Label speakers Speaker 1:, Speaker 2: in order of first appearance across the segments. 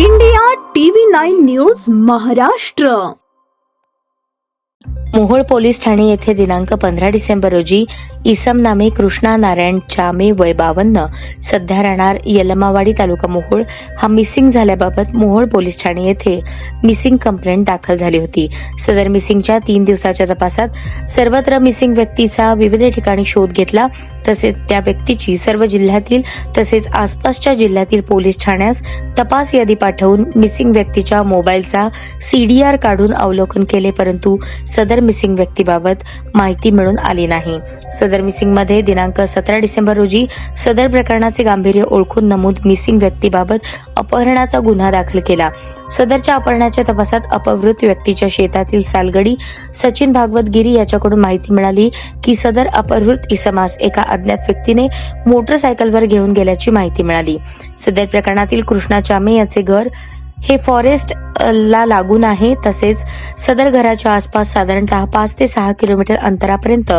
Speaker 1: India TV nine news Maharashtra.
Speaker 2: Mohol police Thane येथे दिनांक पंधरा डिसेंबर रोजी इसम नामे कृष्णा नारायण चामे वय बावन्न सध्या राहणार यलमावाडी तालुका मोहोळ. हा मिसिंग झाल्याबाबत मोहोळ पोलीस ठाणे येथे मिसिंग कंप्लेंट दाखल झाली होती. सदर मिसिंगच्या तीन दिवसाच्या तपासात सर्वत्र मिसिंग व्यक्तीचा विविध ठिकाणी शोध घेतला तसेच त्या व्यक्तीची सर्व जिल्ह्यातील तसेच आसपासच्या जिल्ह्यातील पोलीस ठाण्यास तपास यादी पाठवून मिसिंग व्यक्तीच्या मोबाईलचा सीडीआर काढून अवलोकन केले परंतु सदर मिसिंग व्यक्तीबाबत माहिती मिळून आली नाही. सदर मिसिंगमध्ये दिनांक सतरा डिसेंबर रोजी सदर प्रकरणाचे गांभीर्य ओळखून नमूद मिसिंग व्यक्तीबाबत अपहरणाचा गुन्हा दाखल केला. सदरच्या अपहरणाच्या तपासात अपवृत्त व्यक्तीच्या शेतातील सालगडी सचिन भागवत गिरी याच्याकडून माहिती मिळाली की सदर अपहृत इसमास एका अज्ञात व्यक्तीने मोटरसायकलवर घेऊन गेल्याची माहिती मिळाली. सदर प्रकरणातील कृष्णा चामे याचे घर हे फॉरेस्ट ला लागून आहे. तसेच सदर घराच्या आसपास साधारणतः पाच ते सहा किलोमीटर अंतरापर्यंत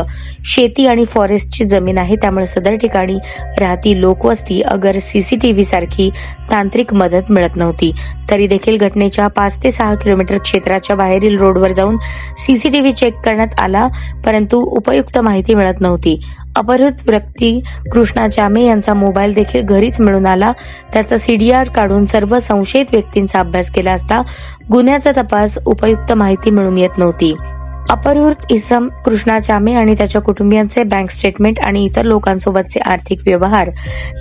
Speaker 2: शेती आणि फॉरेस्टची जमीन आहे. त्यामुळे सदर ठिकाणी राहती लोकवस्ती अगर सीसीटीव्ही सारखी तांत्रिक मदत मिळत नव्हती. तरी देखील घटनेच्या पाच ते सहा किलोमीटर क्षेत्राच्या बाहेरील रोडवर जाऊन सीसीटीव्ही चेक करण्यात आला परंतु उपयुक्त माहिती मिळत नव्हती. अपहृत व्यक्ती कृष्णा जामे यांचा मोबाईल देखील घरीच मिळून आला. त्याचा सीडीआर काढून सर्व संशयित व्यक्तींचा अभ्यास केला असता गुन्ह्याचा तपास उपयुक्त माहिती मिळून येत नव्हती. अपहृत इसम कृष्णा चामे आणि त्याच्या कुटुंबियांचे बँक स्टेटमेंट आणि इतर लोकांसोबतचे आर्थिक व्यवहार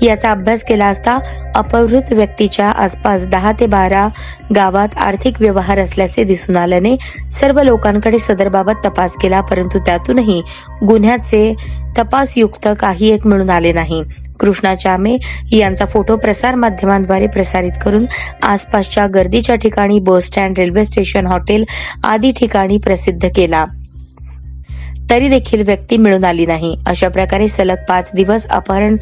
Speaker 2: याचा अभ्यास केला असता अपहृत व्यक्तीच्या आसपास दहा ते बारा गावात आर्थिक व्यवहार असल्याचे दिसून आल्याने सर्व लोकांकडे सदरबाबत तपास केला परंतु त्यातूनही गुन्ह्याचे तपासयुक्त काही एक मिळून आले नाही. कृष्णा चामे यांचा फोटो प्रसार माध्यमांद्वारे प्रसारित करून आसपासच्या गर्दीच्या ठिकाणी bus stand railway station hotel आदी ठिकाणी प्रसिद्ध केला. तरी देखील व्यक्ती मिळून आली नाही. अशा प्रकारे सलग पाच दिवस अपहरण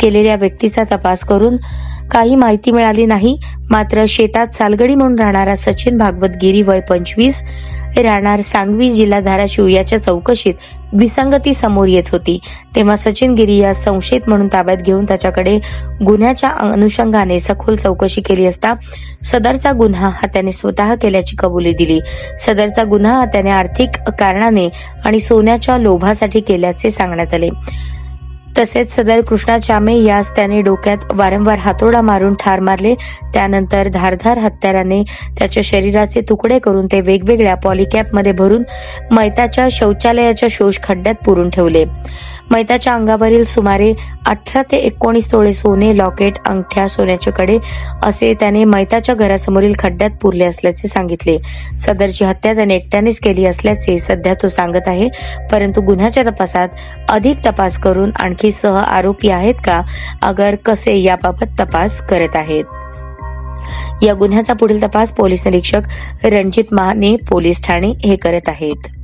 Speaker 2: केलेल्या व्यक्तीचा तपास करून काही माहिती मिळाली नाही. मात्र शेतात सालगडी म्हणून राहणारा सचिन भागवत गिरी वय पंचवीस राहणार सांगवी जिल्हा धाराशिव याच्या चौकशीत विसंगती समोर येत होती. तेव्हा सचिन गिरी या संशयित म्हणून ताब्यात घेऊन त्याच्याकडे गुन्ह्याच्या अनुषंगाने सखोल चौकशी केली असता सदरचा गुन्हा हा त्याने स्वतः केल्याची कबुली दिली. सदरचा गुन्हा हा त्याने आर्थिक कारणाने आणि सोन्याच्या लोभासाठी केल्याचे सांगण्यात आले. तसेच सदर कृष्णा चामे यास त्याने डोक्यात वारंवार हातोडा मारून ठार मारले. त्यानंतर धारधार हत्याराने त्याच्या शरीराचे तुकडे करून ते वेगवेगळ्या पॉलिकॅपमध्ये भरून मैताच्या शौचालयाच्या शोष खड्ड्यात पुरून ठेवले. मैताच्या अंगावरील सुमारे अठरा ते एकोणीस तोळे सोने लॉकेट अंगठ्या सोन्याचे कडे असे त्याने मैताच्या घरासमोरील खड्ड्यात पुरले असल्याचे सांगितले. सदरची हत्या त्याने एकट्यानेच केली असल्याचे सध्या तो सांगत आहे. परंतु गुन्ह्याच्या तपासात अधिक तपास करून आणखी सह आरोपी आहेत का? अगर कसे याबाबत तपास करत आहेत? या गुन्ह्याचा पुढील तपास पोलीस निरीक्षक रणजित महाने पोलीस ठाणे हे करत आहेत.